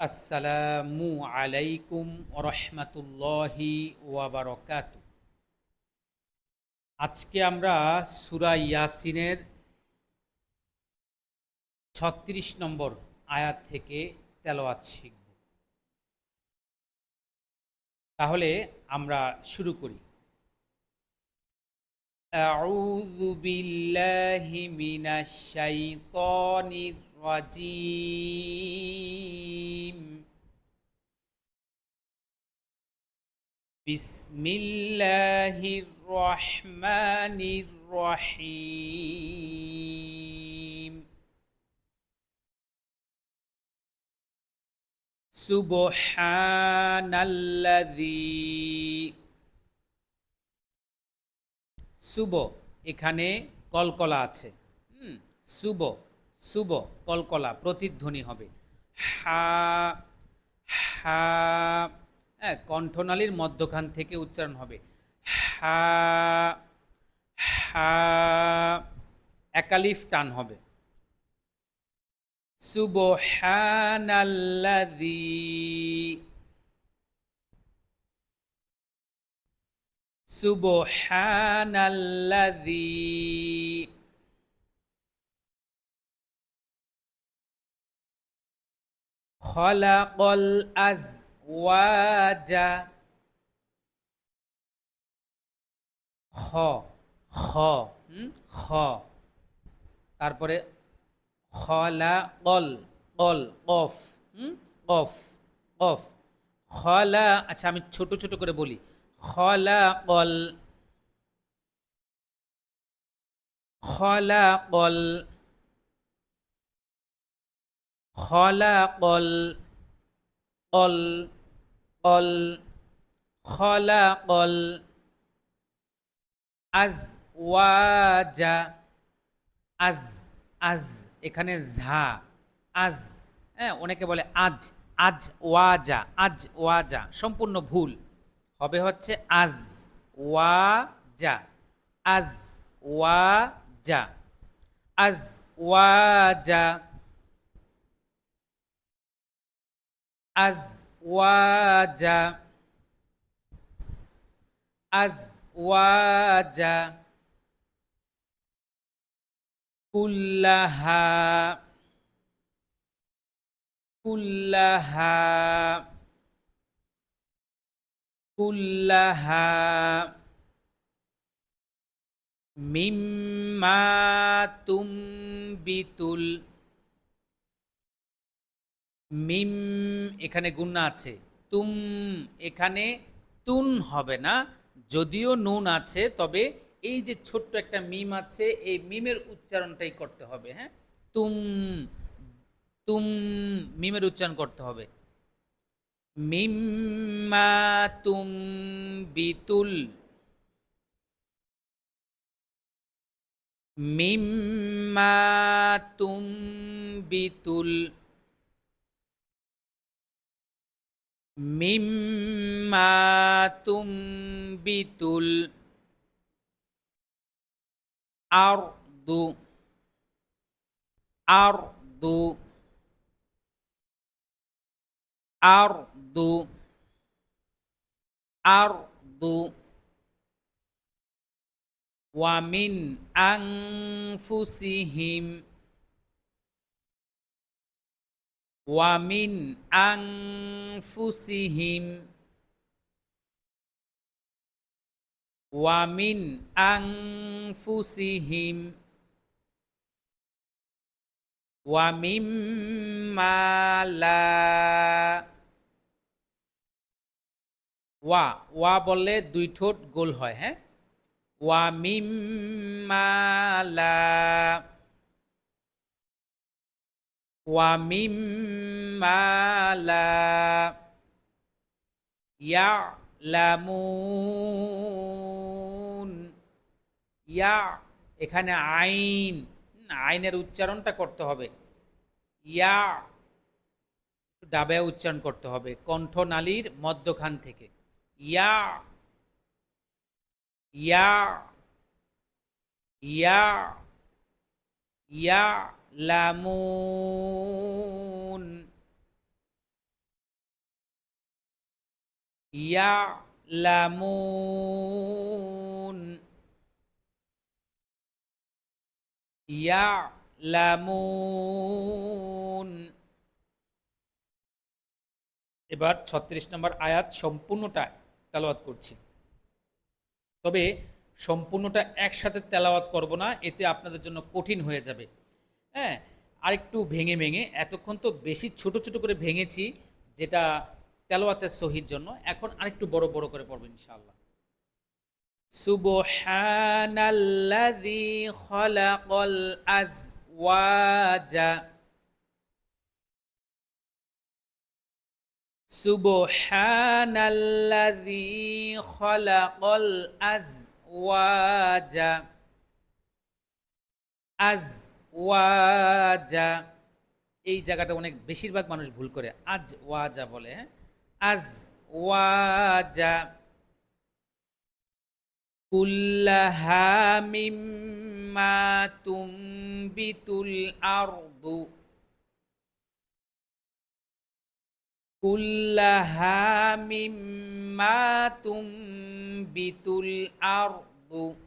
আসসালামু আলাইকুম রহমতুল্লাহি ওয়াবারকাত আজকে আমরা সুরা ইয়াসিনের ছত্রিশ নম্বর আয়াত থেকে তেলাওয়াত শিখব তাহলে আমরা শুরু করি أعوذ بالله من الشيطان الرجيم بسم الله الرحمن الرحيم سبحان الذي সুব এখানে কলকলা আছে হুম সুব শুভ কলকলা প্রতিধ্বনি হবে। হা হা হ্যাঁ কণ্ঠনালীর মধ্যখান থেকে উচ্চারণ হবে। হা হা, একালিফ টান হবে। সুবহানাল্লাযী। সুবহানাল্লাযী। খলাকল আজ ওয়াজা খ খ খ। তারপরে খলা কল কল কফ কফ কফ। খলা আচ্ছা আমি ছোট ছোট করে বলি। খলা কল খলা কল খলাকল, কল কল, খলাকল আজ ওয়াজা আজ আজ, এখানে ঝা, আজ হ্যাঁ অনেকে বলে আজ আজ ওয়াজা আজ ওয়াজা সম্পূর্ণ ভুল। হবে হচ্ছে আজ ওয়া যা আজ ওয়া যা আজ ওয়া আজওয়াজা আজওয়াজা কুল্লাহা কুল্লাহা কুল্লাহা মিম্মা তুমবিতুল মিম এখানে গুন্না আছে, তুম এখানে তুন হবে না, যদিও নুন আছে, তবে এই যে ছোট্ট একটা মিম আছে, এই মিমের উচ্চারণটাই করতে হবে হ্যাঁ? তুম তুম মিমের উচ্চারণ করতে হবে। মিম্মা তুম বিতুল। মিম্মা তুমবিতুল মিম্মা তুমবিতুল আরদু আরদু আরদু আরদু। ওয়ামিন আংফুসিহিম ওয়ামিন আংফুসিহিম ওয়ামিন আংফুসিহিম ওয়ামিম্মা লা ওয়া ওয়া বললে দুই ঠোঁট গোল হয় হ্যাঁ? ওয়া ইয়া এখানে আইন, আইনের উচ্চারণটা করতে হবে। ইয়া ডাবে উচ্চারণ করতে হবে, কণ্ঠনালীর মধ্যখান থেকে। ইয়া ইয়া ইয়া ইয়া লামুন ইয়ালামুন ইয়ালামুন এবার ছত্রিশ নম্বর আয়াত সম্পূর্ণটা তেলাওয়াত করছি। তবে সম্পূর্ণটা একসাথে তেলাওয়াত করব না, এতে আপনাদের জন্য কঠিন হয়ে যাবে। হ্যাঁ আরেকটু ভেঙে ভেঙে, এতক্ষণ তো বেশি ছোট ছোট করে ভেঙেছি, যেটা তেলাওয়াতের সহির জন্য। এখন আরেকটু বড় বড় করে পড়বেন ইনশাআল্লাহ। সুবহানাল্লাযী খালাকাল আজওয়াজা। সুবহানাল্লাযী খালাকাল আজওয়াজা। আজওয়াজা এই জায়গাটা অনেক বেশিরভাগ মানুষ ভুল করে। আজ ওয়াজা বলে হ্যাঁ? আজ ওয়াজা। কুল্লাহা মিম্মা তুমবিতুল আরদু। কুল্লাহা মিম্মা তুমবিতুল আরদু।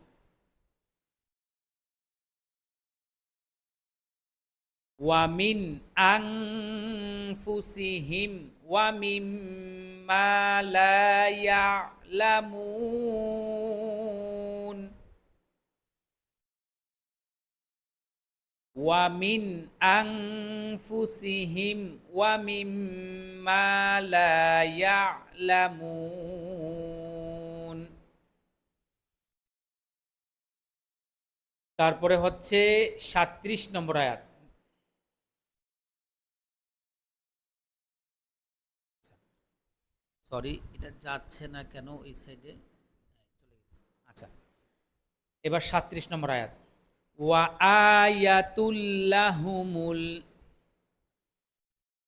ওয়ামিন আংফুসিহিম ওয়ামিম্মা লা ইয়ালামুন ওয়ামিন আংফুসিহিম ওয়ামিম্মা লা ইয়ালামুন তারপরে হচ্ছে সাত্রিশ নম্বর আয়াত। সরি, এটা যাচ্ছে না কেন এই সাইডে চলে গেছে আচ্ছা এবার সাত্রিশ নম্বর আয়াত। ওয়া আয়াতুল্লাহুমুল,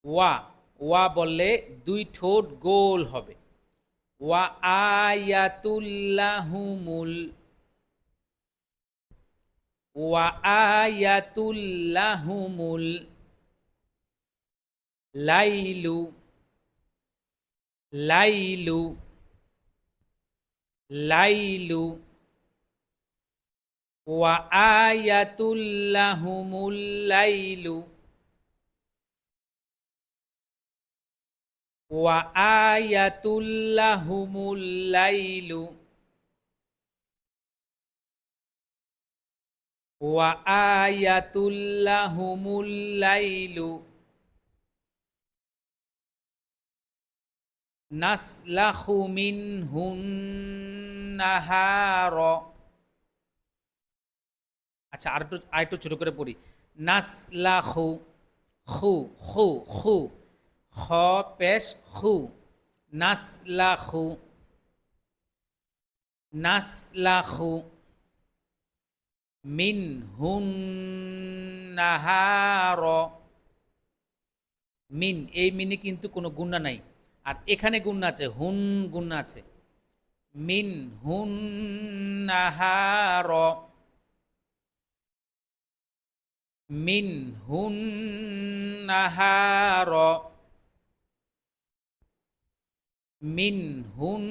ওয়া ওয়া বললে দুই ঠোঁট গোল হবে। ওয়া আয়াতুল্লাহুমুল ওয়া আয়াতুল্লাহুমুল লাইলু লাইলু লাইলু ওয়া আয়াতুল্লাহুমুল লাইলু ওয়া আয়াতুল্লাহুমুল লাইলু ওয়া আয়াতুল্লাহুমুল লাইলু নাসলাখু মিনহুন নাহার আচ্ছা আর একটু আর একটু ছোট করে পড়ি। নাসলাখু খু খু খু খ, পেশ খু নাসলাখু নাসলাখু মিন হুন নাহার মিন, এই মিনে কিন্তু কোনো গুণা নাই। আর এখানে গুণা আছে হুন গুণা আছে মিন হুন নাহার মিন হুন নাহার মিন হুন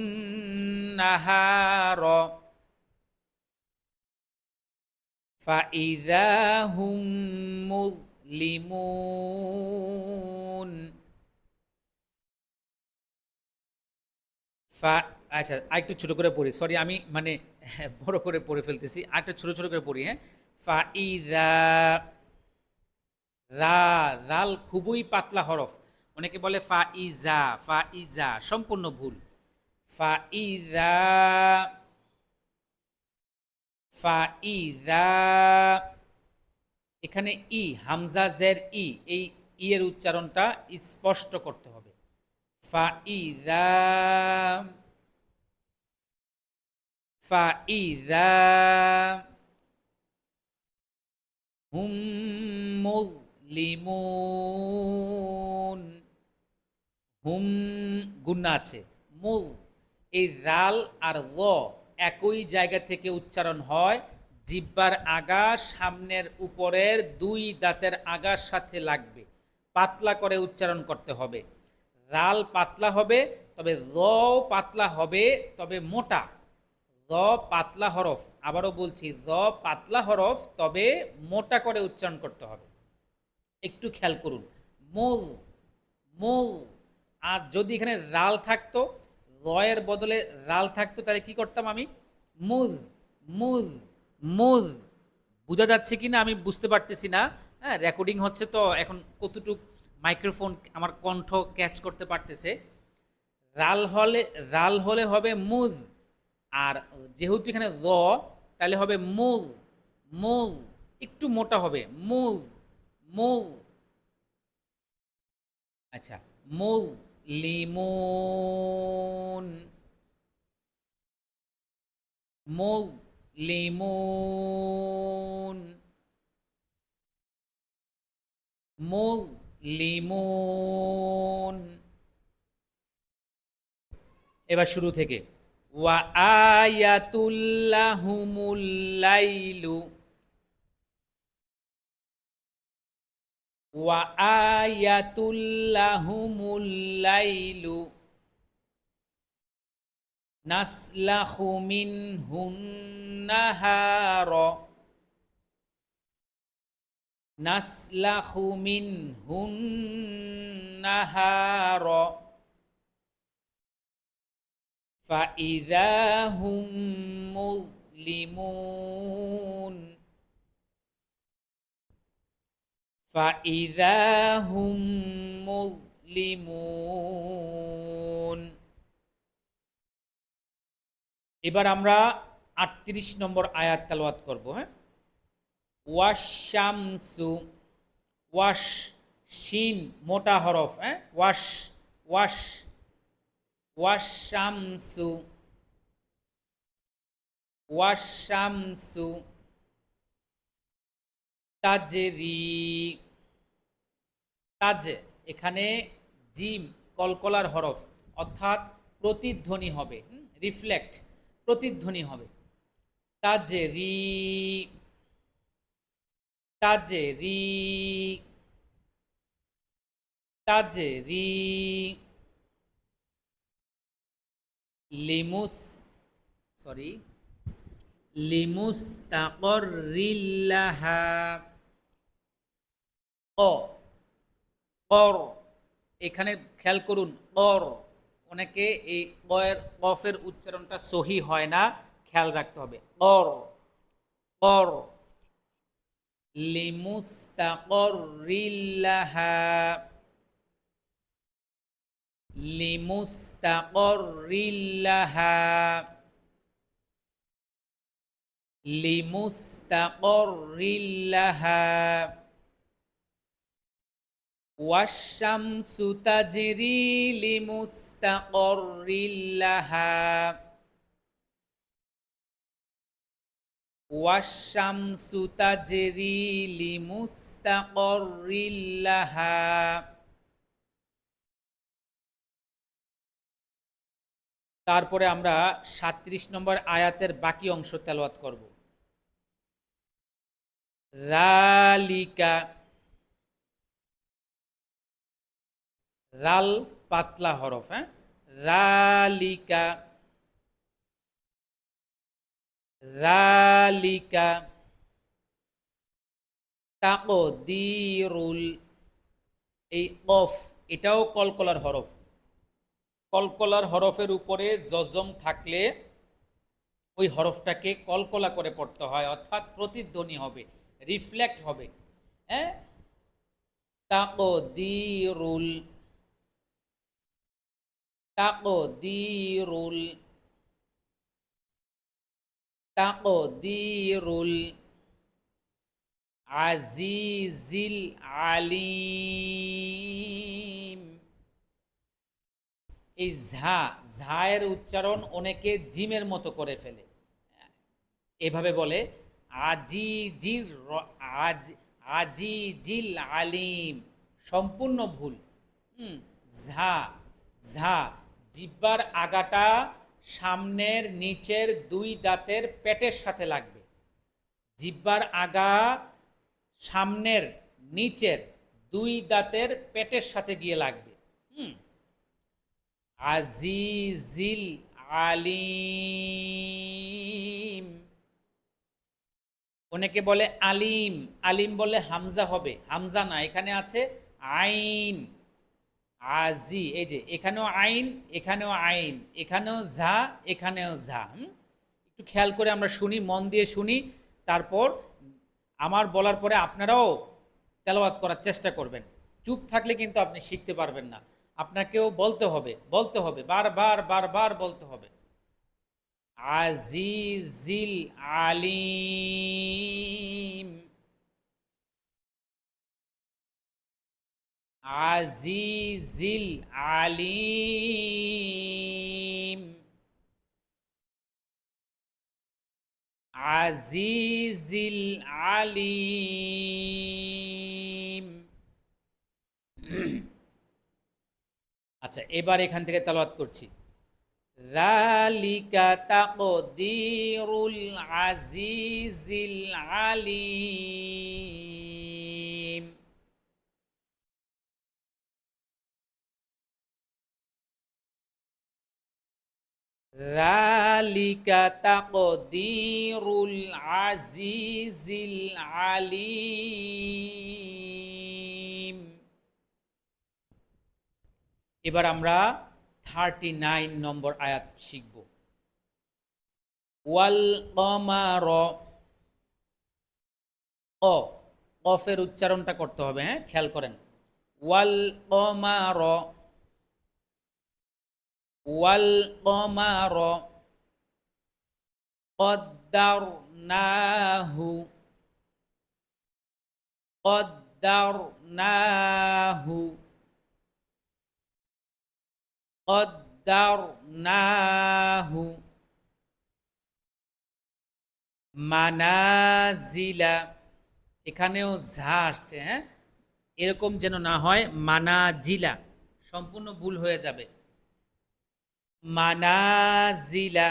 নাহার فإذا هم مظلمون ফা আচ্ছা আরেকটু ছোটো করে পড়ি সরি আমি মানে বড় করে পড়ে ফেলতেছি, আরেকটা ছোটো ছোটো করে পড়ি হ্যাঁ? ফা, ই, রা রাল খুবই পাতলা হরফ, অনেকে বলে ফা ইজা ফা ইজা সম্পূর্ণ ভুল, ফা ইজা ফা ইজা এখানে ই, হামজা, জের, ই, এই, ই এর উচ্চারণটা স্পষ্ট করতে হবে। ফা ইজা ফা ইজা হুম মুজলিমুন হুম গুন্না আছে। মুল এই জাল আর ল একই জায়গা থেকে উচ্চারণ হয়। জিব্বার আগা সামনের উপরের দুই দাঁতের আগার সাথে লাগবে। পাতলা করে উচ্চারণ করতে হবে। রাল পাতলা হবে, তবে র পাতলা হবে, তবে মোটা। র পাতলা হরফ, আবারও বলছি র পাতলা হরফ, তবে মোটা করে উচ্চারণ করতে হবে। একটু খেয়াল করুন, মূল মূল। আর যদি এখানে রাল থাকতো, রয়ের বদলে রাল থাকতো, তাহলে কি করতাম আমি? মুজ মুজ মুজ বোঝা যাচ্ছে কি না আমি বুঝতে পারতেছি না। হ্যাঁ রেকর্ডিং হচ্ছে তো, এখন কতটুক মাইক্রোফোন আমার কণ্ঠ ক্যাচ করতে পারতেছে। রাল হলে রাল হলে হবে মুজ আর যেহেতু এখানে র, তাহলে হবে মূল মূল, একটু মোটা হবে, মূল মূল। আচ্ছা মূল, লিমুন মূল লিমুন, মূল লিমুন। এবার শুরু থেকে। ওয়া আয়াতুল্লাহুমুল লাইলু। ওয়া আয়াতুল্লাহুমুল লাইলু। নাসলাখু মিনহুন নাহার। নাসলাখু মিনহুন নাহার فإذا هم مظلمون فإذا هم مظلمون এবার আমরা আটত্রিশ নম্বর আয়াত তালওয়াত করব হ্যাঁ ওয়াশামসু ওয়াশ শিন মোটা হরফ হ্যাঁ? ওয়াশ ওয়াশ ওয়াশামসু ওয়াশামসু তাজরি, তাজ, এখানে জিম, কলকলার হরফ, অর্থাৎ প্রতিধ্বনি হবে রিফ্লেক্ট, প্রতিধ্বনি হবে। তাজরি তাজরি তাজরি, লিমুস সরি লিমুস্তাকরিল্লাহা, ক, কর, এখানে খেয়াল করুন, কর, অনেকে এই কয়ের, কফের উচ্চারণটা সহি হয় না, খেয়াল রাখতে হবে, কর কর لمستقر لها لمستقر لها لمستقر لها والشمس تجري لمستقر لها ওয়াশামসু লি মুস্তাকরিল্লাহা তারপরে আমরা সাত্রিশ নম্বর আয়াতের বাকি অংশ তেলওয়াত করব। রালিকা, রাল পাতলা হরফ হ্যাঁ? রালিকা রালিকা তাকদিরুল এই অফ এটাও কলকলার হরফ। কলকলার হরফের উপরে জজম থাকলে ওই হরফটাকে কলকলা করে পড়তে হয়, অর্থাৎ প্রতিধ্বনি হবে, রিফ্লেক্ট হবে। হ্যাঁ? তাকদিরুল তাকদিরুল তাকদিরুল আজিজিল আলিম এই ঝা, ঝায়ের উচ্চারণ অনেকে জিমের মতো করে ফেলে। এভাবে বলে, আজিজির আজ, আজিজিল আলিম। সম্পূর্ণ ভুল। হুম, ঝা ঝা, জিব্বার আগাটা সামনের নিচের দুই দাঁতের পেটের সাথে লাগবে। জিব্বার আগা সামনের নিচের দুই দাঁতের পেটের সাথে গিয়ে লাগবে। হুম। আজিজিল আলিম। অনেকে বলে আলিম আলিম বলে হামজা হবে। হামজা না, এখানে আছে আইন। আজি এই যে, এখানেও আইন এখানেও আইন, এখানেও ঝা এখানেও ঝা? একটু খেয়াল করে আমরা শুনি, মন দিয়ে শুনি, তারপর আমার বলার পরে আপনারাও তেলাওয়াত করার চেষ্টা করবেন। চুপ থাকলে কিন্তু আপনি শিখতে পারবেন না। আপনাকেও বলতে হবে বলতে হবে, বারবার বারবার বলতে হবে। আজিজিল আলিম। আজিজিল আলিম আজিজিল আলিম আচ্ছা এবার এখান থেকে তালাওয়াত করছি ذلك تقدير العزيز العليم ذلك تقدير العزيز العليم এবার আমরা থার্টি নাইন নম্বর আয়াত শিখব ওয়াল কমার অ কফের উচ্চারণটা করতে হবে হ্যাঁ খেয়াল করেন ওয়াল কমার কমার কদ্দারনাহু কদ্দারনাহু কদ্দারনাহু, মানাজিলা, এখানেও ঝা আসছে হ্যাঁ? এরকম যেন না হয়, মানাজিলা, সম্পূর্ণ ভুল হয়ে যাবে। মানাজিলা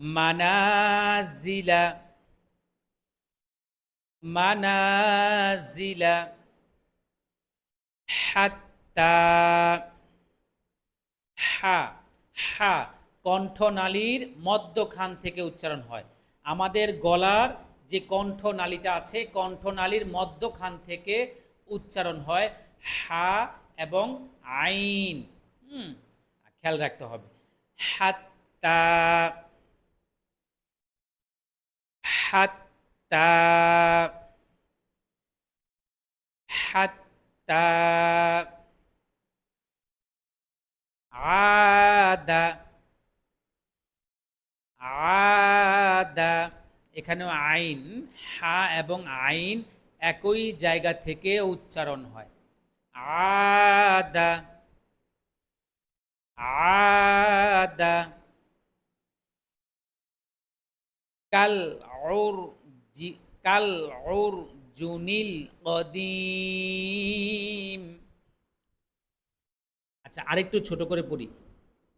মানাজিলা মানাজিলা, হাত্তা, হা হা, কণ্ঠনালীর মধ্যখান থেকে উচ্চারণ হয়। আমাদের গলার যে কণ্ঠনালীটা আছে, কণ্ঠনালীর মধ্যখান থেকে উচ্চারণ হয় হা এবং আইন। হুম খেয়াল রাখতে হবে। হাত্তা হাত্তা হাত্তা, আদা আদা। এখানেও আইন, হা এবং আইন একই জায়গা থেকে উচ্চারণ হয়। আদা আদা, কাল ওর জি, কাল ওর জুনিল কদিম। আচ্ছা আরেকটু ছোট করে পড়ি।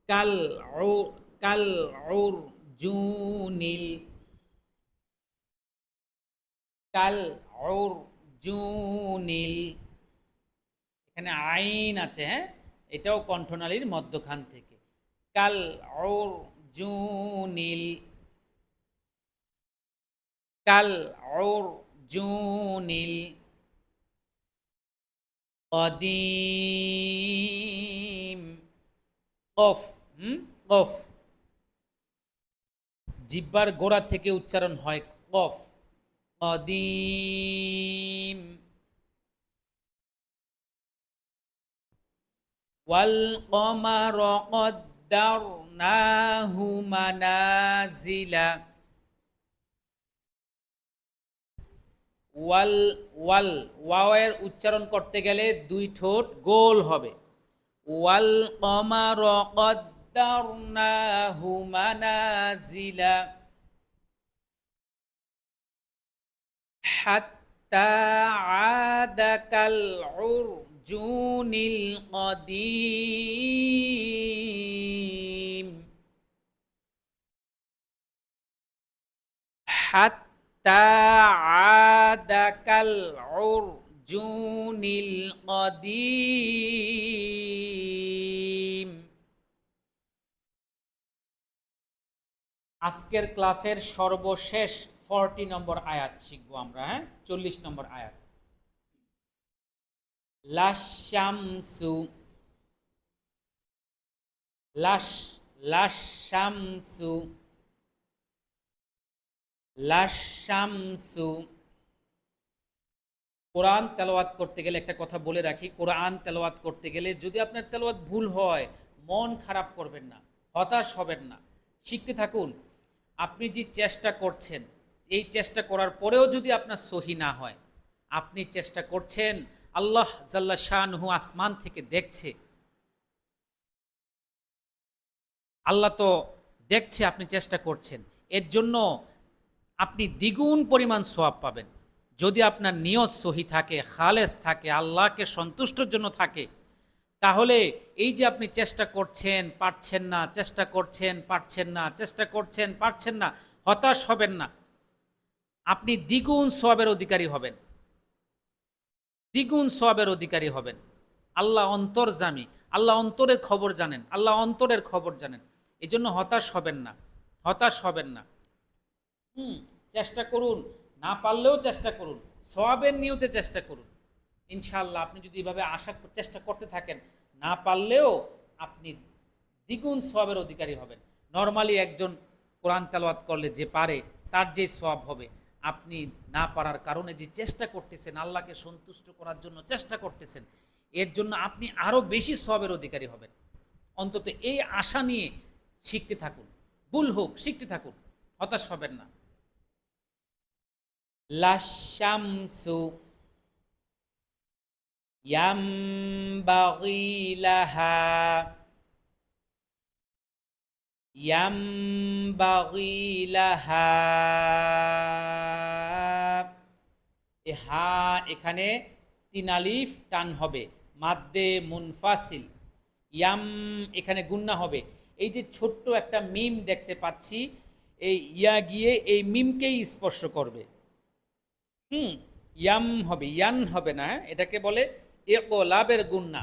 কাল ও কাল ওর জুনিল, কাল ওর জুনিল। এখানে আইন আছে হ্যাঁ? এটাও কণ্ঠনালীর মধ্যখান থেকে। কাল ওর জুনিল, কাল ওর জুনিল কদিম, কফ, হুম, কফ। জিব্বার গোড়া থেকে উচ্চারণ হয় কফ। কদিম। কমার কদ্দারনাহু মানাজিলা। ওয়াল ওয়াল, ওয়াওয়ের উচ্চারণ করতে গেলে দুই ঠোঁট গোল হবে। ওয়াল কমার কদ্দারনাহু মানাজিলা। হাত্তা আদা কাল العجون القديم حتى عاد كالعرجون القديم আজকের ক্লাসের সর্বশেষ ফর্টি নম্বর আয়াত শিখব আমরা হ্যাঁ? চল্লিশ নম্বর আয়াত। লাশামসু লাশ লাশামসু লাশামসু কোরআন তেলাওয়াত করতে গেলে একটা কথা বলে রাখি, কোরআন তেলাওয়াত করতে গেলে যদি আপনার তেলাওয়াত ভুল হয়, মন খারাপ করবেন না, হতাশ হবেন না। শিখতে থাকুন, আপনি যে চেষ্টা করছেন, এই চেষ্টা করার পরেও যদি আপনার সহি না হয়, আপনি চেষ্টা করছেন আল্লাহ জাল্লা শাহনহু আসমান থেকে দেখছে। আল্লাহ তো দেখছে, আপনি চেষ্টা করছেন। এর জন্য আপনি দ্বিগুণ পরিমাণ সোয়াব পাবেন। যদি আপনার নিয়ত সহি থাকে, খালেস থাকে, আল্লাহকে সন্তুষ্টর জন্য থাকে, তাহলে এই যে আপনি চেষ্টা করছেন, পারছেন না, চেষ্টা করছেন, পারছেন না, চেষ্টা করছেন, পারছেন না, হতাশ হবেন না। আপনি দ্বিগুণ সোয়াবের অধিকারী হবেন। দ্বিগুণ সোয়াবের অধিকারী হবেন। আল্লাহ অন্তর্জামী আল্লাহ অন্তরের খবর জানেন, আল্লাহ অন্তরের খবর জানেন। এই জন্য হতাশ হবেন না, হতাশ হবেন না। হুম, চেষ্টা করুন, না পারলেও চেষ্টা করুন সোয়াবের নিয়তে চেষ্টা করুন। ইনশাল্লাহ আপনি যদি এভাবে আশা চেষ্টা করতে থাকেন, না পারলেও আপনি দ্বিগুণ সোয়াবের অধিকারী হবেন। নর্মালি একজন কোরআন তালওয়াত করলে যে পারে, তার যে সোয়াব হবে আপনি না পারার কারণে যে চেষ্টা করতেছেন, আল্লাহকে সন্তুষ্ট করার জন্য চেষ্টা করতেছেন, এর জন্য আপনি আরও বেশি সবের অধিকারী হবেন। অন্তত এই আশা নিয়ে শিখতে থাকুন। ভুল হোক, শিখতে থাকুন। হতাশ হবেন না। লাশামসু ইয়াম্বাগিলাহা ইয়াম্বাগি লাহা। হা এখানে তিনালিফ টান হবে। মাদ্দে মুনফাসিল। ইয়াম এখানে গুন্না হবে। এই যে ছোট্ট একটা মিম দেখতে পাচ্ছি, এই ইয়া গিয়ে এই মিমকেই স্পর্শ করবে। হুম, ইয়াম হবে, ইয়ান হবে না হ্যাঁ? এটাকে বলে একলাবের গুন্না।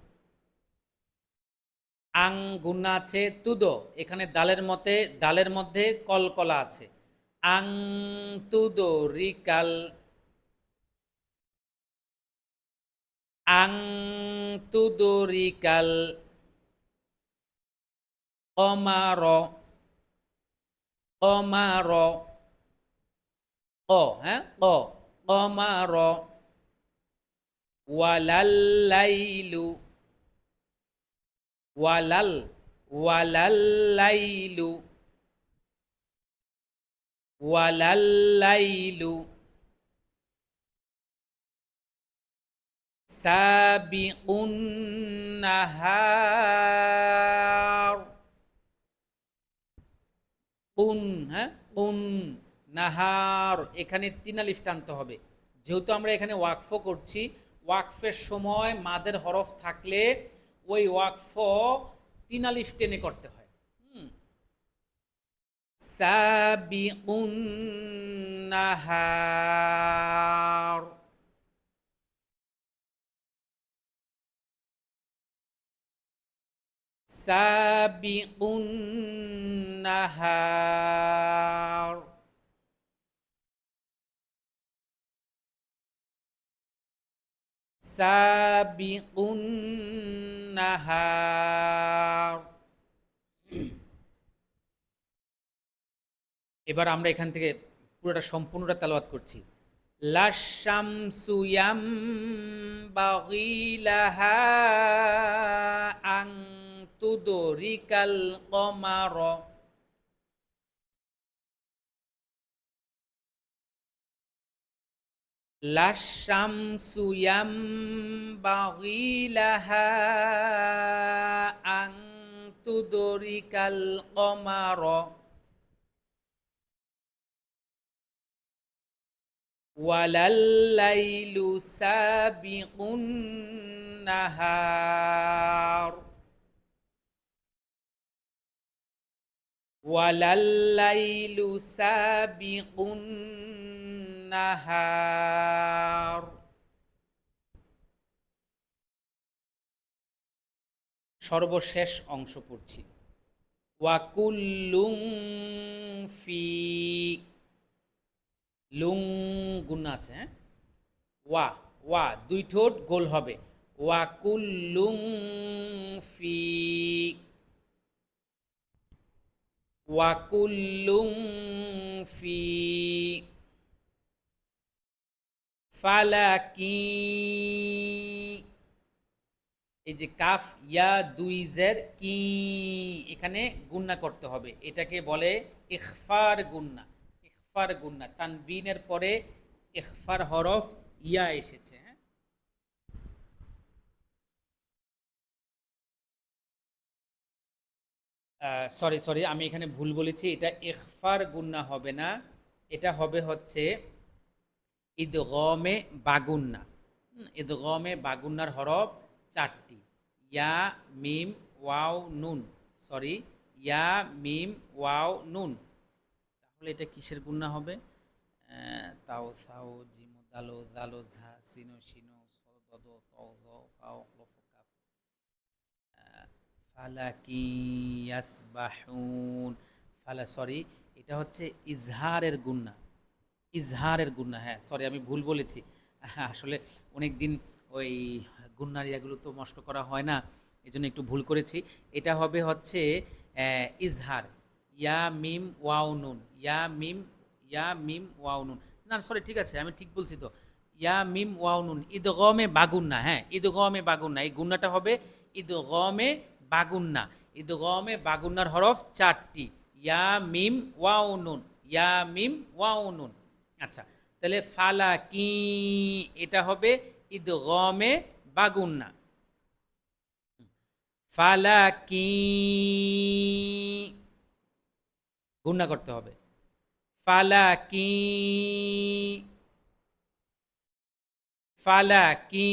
আং গুন্না আছে তুদো। এখানে দালের মতে, দালের মধ্যে কলকলা আছে। আং তুদরিকাল আং তুদরিকাল অমার অমার ক হ্যাঁ? ক অমার ওয়ালাল্লাইলু ওয়ালাল, ওয়ালাল্লাইলু ওয়ালাল্লাইলু সাবিকুন নাহার কুন হ্যাঁ? কুন নাহার, এখানে তিন আলিফ টানতে হবে। যেহেতু আমরা এখানে ওয়াকফ করছি, ওয়াকফের সময় মাদের হরফ থাকলে ওই ওয়াকফ তিন আলিফ টেনে করতে হয়। হুম। সাবিউন নাহার। সাবিউন এবার আমরা এখান থেকে পুরোটা সম্পূর্ণটা তালবাদ করছি। লাশামসু ইয়ামবাগিলাহা আং তুদরিকাল কমার। লাশামসু ইয়ামবাগিলাহা আং তুদরিকাল কমার ওয়ালাল্লাইলু সাবিকুন নাহার ওয়ালাল্লাইলু সাবিকুন নাহার সর্বশেষ অংশ পড়ছি। ওয়াকুল্লুং ফি লুং গুণ আছে হ্যাঁ? ওয়া ওয়া, দুই ঠোঁট গোল হবে। ওয়াকুল্লুং ফি ওয়াকুল্লুং ফি। ফালাকি। এই যে কাফ, ইয়া, দুই, জের, কি, এখানে গুন্না করতে হবে। এটাকে বলে ইখফার গুন্না। ইখফার গুন্না, তানবিনের পরে ইখফার হরফ, ইয়া এসেছে হ্যাঁ? সরি সরি, আমি এখানে ভুল বলেছি। এটা ইখফার গুন্না হবে না। এটা হবে হচ্ছে ঈদগমে বাগুন্না। হুম, ঈদগমে বাগুন্নার হরফ চারটি। ইয়া মিম ওয়াও নুন। সরি ইয়া মিম ওয়াও নুন। তাহলে এটা কিসের গুন্না হবে? তাও সাও জিমো দালো জালো ঝা সিনো সিনো ফালা সরি এটা হচ্ছে ইজহারের গুন্না। ইজহারের গুন্না হ্যাঁ সরি আমি ভুল বলেছি। আসলে অনেক দিন ওই গুন্নার ইয়াগুলো তো নষ্ট করা হয় না এই জন্য একটু ভুল করেছি। এটা হবে হচ্ছে ইজহার, ইয়া, মিম, ওয়াও, নুন, ইয়া, মিম ইয়া, মিম, ওয়াও, নুন। না সরি ঠিক আছে, আমি ঠিক বলছি তো। ইয়া, মিম, ওয়াও, নুন ঈদ গমে বাগুন্না হ্যাঁ ঈদ গমে বাগুন্না, এই গুন্নাটা হবে ঈদ গমে বাগুন্না। ঈদ গমে বাগুন্নার হরফ চারটি, ইয়া, মিম, ওয়াও, নুন, ইয়া, মিম, ওয়াও, নুন। আচ্ছা তাহলে ফালা কি, এটা হবে ঈদ গমে বাগুন্না। ফালা কি, গুন্না করতে হবে। ফালা কি ফালা কি,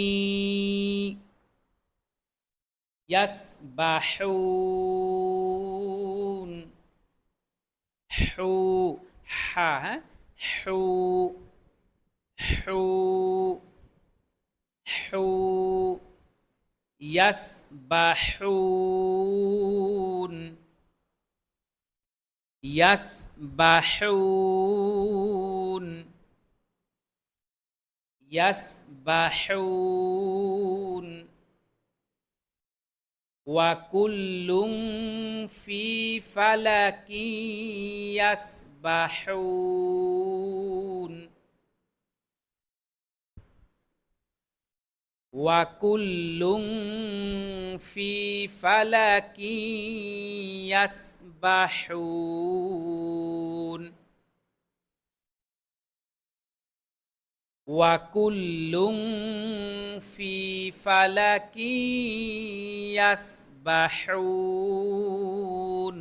ইয়াসবাহুন, হু হ্যাঁ? হু হু হু ইয়াসবাহুন ইয়াসবাহুন ইয়াসবাহুন ওয়াকুল্লুং ফি ফালাকিয়াসবাহুন ওয়াকুল্লুং ফি ফালাকিয়াসবাহুন ওয়াকুল্লুং ফি ফালাকি ইয়াসবাহুন